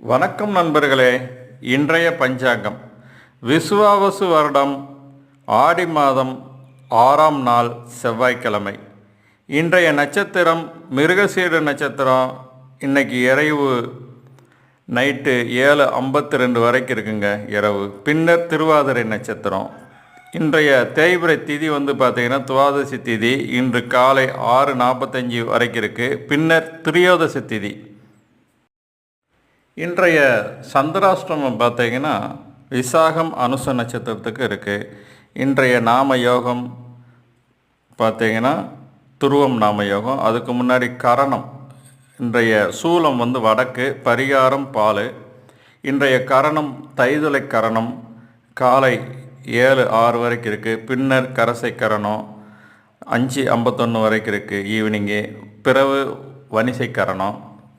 வணக்கம் நண்பர்களே இன்றைய பஞ்சாங்கம். விசுவாவசு வருடம் ஆடி மாதம் ஆறாம் நாள் செவ்வாய்க்கிழமை. இன்றைய நட்சத்திரம் மிருகசீட நட்சத்திரம். இன்னைக்கு இறைவு நைட்டு ஏழு ஐம்பத்தி ரெண்டு வரைக்கும் இருக்குங்க இரவு. பின்னர் திருவாதிரை நட்சத்திரம். இன்றைய தேய்பிரை திதி வந்து பார்த்தீங்கன்னா துவாதசி திதி. இன்று காலை ஆறு நாற்பத்தஞ்சு வரைக்கும் இருக்குது பின்னர் திரியோதசி திதி. இன்றைய சந்திராஷ்டமம் பார்த்தீங்கன்னா விசாகம் அனுச நட்சத்திரத்துக்கு இருக்குது இன்றைய நாம யோகம் பார்த்தீங்கன்னா துருவம் நாம யோகம். அதுக்கு முன்னாடி கரணம். இன்றைய சூலம் வந்து வடக்கு பரிகாரம் பால். இன்றைய கரணம் தைதுளை கரணம். காலை ஏழு ஆறு வரைக்கும் இருக்குது பின்னர் கரசை கரணம். அஞ்சு ஐம்பத்தொன்று வரைக்கும் இருக்குது ஈவினிங்கு. பிறகு வனிசை கரணம்.